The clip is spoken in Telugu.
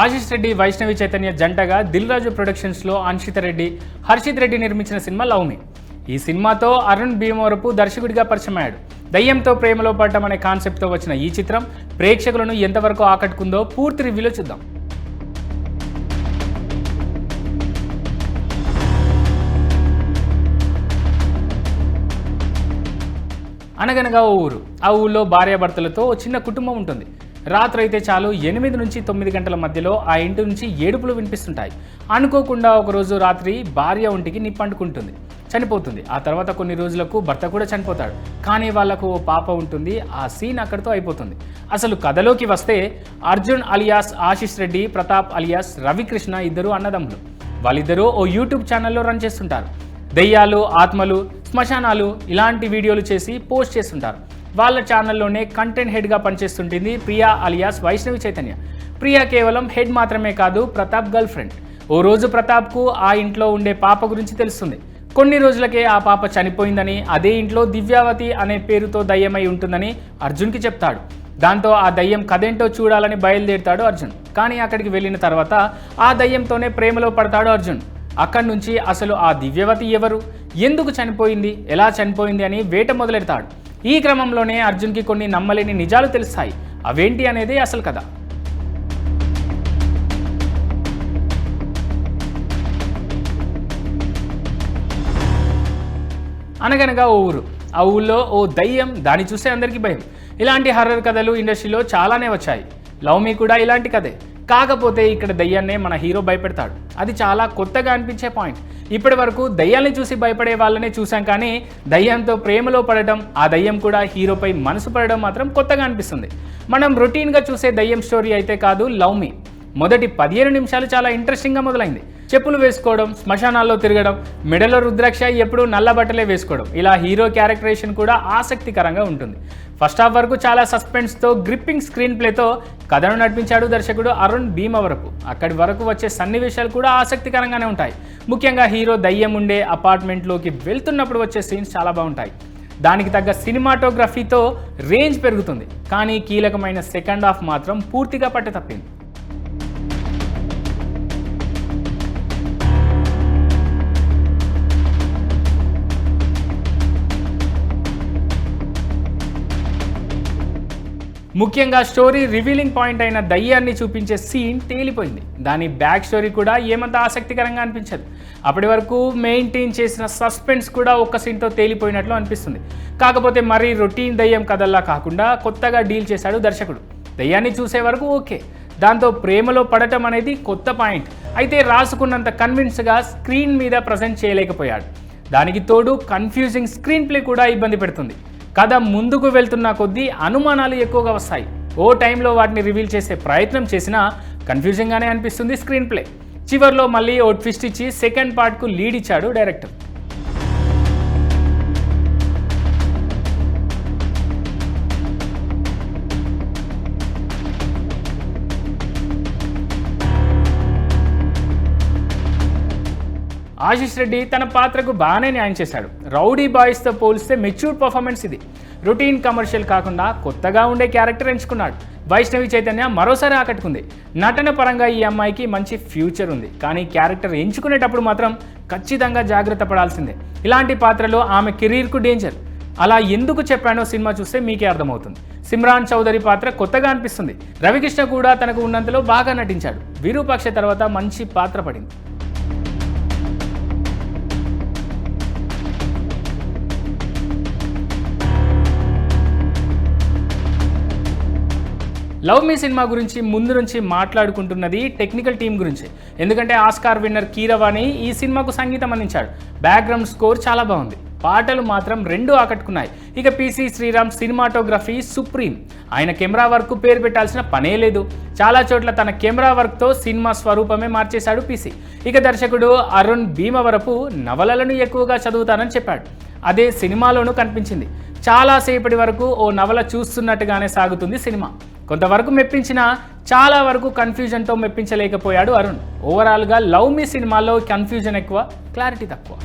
ఆశిష్ రెడ్డి వైష్ణవి చైతన్య జంటగా దిల్ రాజు ప్రొడక్షన్స్లో అంషిత రెడ్డి హర్షిత్ రెడ్డి నిర్మించిన సినిమా లవ్ మీ. ఈ సినిమాతో అరుణ్ భీమవరపు దర్శకుడిగా పరిచయమయ్యాడు. దయ్యంతో ప్రేమలో పడటం అనే కాన్సెప్ట్తో వచ్చిన ఈ చిత్రం ప్రేక్షకులను ఎంతవరకు ఆకట్టుకుందో పూర్తి రివ్యూలో చూద్దాం. అనగనగా ఓ ఊరు. ఆ ఊళ్ళో భార్యాభర్తలతో చిన్న కుటుంబం ఉంటుంది. రాత్రి అయితే చాలు ఎనిమిది నుంచి తొమ్మిది గంటల మధ్యలో ఆ ఇంటి నుంచి ఏడుపులు వినిపిస్తుంటాయి. అనుకోకుండా ఒకరోజు రాత్రి భార్య ఒంటికి నిప్పంటుకుంటుంది చనిపోతుంది. ఆ తర్వాత కొన్ని రోజులకు భర్త కూడా చనిపోతాడు. కానీ వాళ్ళకు ఓ పాప ఉంటుంది. ఆ సీన్ అక్కడితో అయిపోతుంది. అసలు కథలోకి వస్తే అర్జున్ అలియాస్ ఆశిష్ రెడ్డి ప్రతాప్ అలియాస్ రవికృష్ణ ఇద్దరు అన్నదమ్ములు. వాళ్ళిద్దరూ ఓ యూట్యూబ్ ఛానల్లో రన్ చేస్తుంటారు. దెయ్యాలు ఆత్మలు శ్మశానాలు ఇలాంటి వీడియోలు చేసి పోస్ట్ చేస్తుంటారు. వాళ్ళ ఛానల్లోనే కంటెంట్ హెడ్గా పనిచేస్తుంటుంది ప్రియా అలియాస్ వైష్ణవి చైతన్య. ప్రియా కేవలం హెడ్ మాత్రమే కాదు ప్రతాప్ గర్ల్ ఫ్రెండ్ ఓ రోజు ప్రతాప్కు ఆ ఇంట్లో ఉండే పాప గురించి తెలుస్తుంది. కొన్ని రోజులకే ఆ పాప చనిపోయిందని అదే ఇంట్లో దివ్యావతి అనే పేరుతో దయ్యమై ఉంటుందని అర్జున్కి చెప్తాడు. దాంతో ఆ దయ్యం కదేంటో చూడాలని బయలుదేరుతాడు అర్జున్. కానీ అక్కడికి వెళ్ళిన తర్వాత ఆ దయ్యంతోనే ప్రేమలో పడతాడు అర్జున్. అక్కడి నుంచి అసలు ఆ దివ్యవతి ఎవరు? ఎందుకు చనిపోయింది? ఎలా చనిపోయింది అని వేట మొదలెడతాడు. ఈ క్రమంలోనే అర్జున్కి కొన్ని నమ్మలేని నిజాలు తెలుస్తాయి. అవేంటి అనేది అసలు కథ. అనగనగా ఓ ఊరు. ఆ ఊళ్ళో ఓ దయ్యం దాన్ని చూస్తే అందరికీ భయం. ఇలాంటి హర్రర్ కథలు ఇండస్ట్రీలో చాలానే వచ్చాయి. లవ్ మీ కూడా ఇలాంటి కథే. కాకపోతే ఇక్కడ దయ్యాన్నే మన హీరో భయపెడతాడు. అది చాలా కొత్తగా అనిపించే పాయింట్. ఇప్పటి వరకు దయ్యాల్ని చూసి భయపడే వాళ్ళనే చూసాం కానీ దయ్యంతో ప్రేమలో పడడం ఆ దయ్యం కూడా హీరోపై మనసు పడడం మాత్రం కొత్తగా అనిపిస్తుంది. మనం రొటీన్గా చూసే దయ్యం స్టోరీ అయితే కాదు లవ్ మీ. మొదటి పదిహేను నిమిషాలు చాలా ఇంట్రెస్టింగ్గా మొదలైంది. చెప్పులు వేసుకోవడం శ్మశానాల్లో తిరగడం మెడలో రుద్రాక్ష ఎప్పుడూ నల్ల బట్టలే వేసుకోవడం. ఇలా హీరో క్యారెక్టరేషన్ కూడా ఆసక్తికరంగా ఉంటుంది. ఫస్ట్ హాఫ్ వరకు చాలా సస్పెన్స్తో గ్రిప్పింగ్ స్క్రీన్ ప్లేతో కథను నడిపించాడు దర్శకుడు అరుణ్ భీమవరపు. అక్కడి వరకు వచ్చే సన్నివేశాలు కూడా ఆసక్తికరంగానే ఉంటాయి. ముఖ్యంగా హీరో దయ్యం ఉండే అపార్ట్మెంట్లోకి వెళ్తున్నప్పుడు వచ్చే సీన్స్ చాలా బాగుంటాయి. దానికి తగ్గ సినిమాటోగ్రఫీతో రేంజ్ పెరుగుతుంది. కానీ కీలకమైన సెకండ్ హాఫ్ మాత్రం పూర్తిగా పట్టుతప్పింది. ముఖ్యంగా స్టోరీ రివీలింగ్ పాయింట్ అయిన దయ్యాన్ని చూపించే సీన్ తేలిపోయింది. దాని బ్యాక్ స్టోరీ కూడా ఏమంత ఆసక్తికరంగా అనిపించదు. అప్పటి వరకు మెయింటైన్ చేసిన సస్పెన్స్ కూడా ఒక్క సీన్తో తేలిపోయినట్లు అనిపిస్తుంది. కాకపోతే మరీ రొటీన్ దయ్యం కథల్లా కాకుండా కొత్తగా డీల్ చేశాడు దర్శకుడు. దయ్యాన్ని చూసే వరకు ఓకే. దాంతో ప్రేమలో పడటం అనేది కొత్త పాయింట్. అయితే రాసుకున్నంత కన్విన్స్గా స్క్రీన్ మీద ప్రజెంట్ చేయలేకపోయాడు. దానికి తోడు కన్ఫ్యూజింగ్ స్క్రీన్ ప్లే కూడా ఇబ్బంది పెడుతుంది. కథ ముందుకు వెళ్తున్న కొద్దీ అనుమానాలు ఎక్కువగా వస్తాయి. ఓ టైంలో వాటిని రివీల్ చేసే ప్రయత్నం చేసినా కన్ఫ్యూజింగ్గానే అనిపిస్తుంది స్క్రీన్ ప్లే. చివర్లో మళ్ళీ ఓ ట్విస్ట్ ఇచ్చి సెకండ్ పార్ట్కు లీడ్ ఇచ్చాడు డైరెక్టర్. ఆశిష్ రెడ్డి తన పాత్రకు బాగానే న్యాయం చేశాడు. రౌడీ బాయ్స్తో పోలిస్తే మెచ్యూర్ పర్ఫార్మెన్స్ ఇది. రొటీన్ కమర్షియల్ కాకుండా కొత్తగా ఉండే క్యారెక్టర్ ఎంచుకున్నాడు. వైష్ణవి చైతన్య మరోసారి ఆకట్టుకుంది. నటన పరంగా ఈ అమ్మాయికి మంచి ఫ్యూచర్ ఉంది. కానీ క్యారెక్టర్ ఎంచుకునేటప్పుడు మాత్రం ఖచ్చితంగా జాగ్రత్త పడాల్సిందే. ఇలాంటి పాత్రలో ఆమె కెరీర్కు డేంజర్. అలా ఎందుకు చెప్పానో సినిమా చూస్తే మీకే అర్థమవుతుంది. సిమ్రాన్ చౌదరి పాత్ర కొత్తగా అనిపిస్తుంది. రవికృష్ణ కూడా తనకు ఉన్నంతలో బాగా నటించాడు. విరూపాక్ష తర్వాత మంచి పాత్ర పడింది. లవ్ మీ సినిమా గురించి ముందు నుంచి మాట్లాడుకుంటున్నది టెక్నికల్ టీం గురించి. ఎందుకంటే ఆస్కార్ విన్నర్ కీరవాణి ఈ సినిమాకు సంగీతం అందించాడు. బ్యాక్గ్రౌండ్ స్కోర్ చాలా బాగుంది. పాటలు మాత్రం రెండు ఆకట్టుకున్నాయి. ఇక పీసీ శ్రీరామ్ సినిమాటోగ్రఫీ సుప్రీం. ఆయన కెమెరా వర్క్ పేరు పెట్టాల్సిన పనే లేదు. చాలా చోట్ల తన కెమెరా వర్క్తో సినిమా స్వరూపమే మార్చేశాడు పీసీ ఇక దర్శకుడు అరుణ్ భీమవరపు నవలలను ఎక్కువగా చదువుతానని చెప్పాడు. అదే సినిమాలోనూ కనిపించింది. చాలాసేపటి వరకు ఓ నవల చూస్తున్నట్టుగానే సాగుతుంది సినిమా. కొంతవరకు మెప్పించినా చాలా వరకు కన్ఫ్యూజన్తో మెప్పించలేకపోయాడు అరుణ్. ఓవరాల్గా లవ్ మీ సినిమాలో కన్ఫ్యూజన్ ఎక్కువ క్లారిటీ తక్కువ.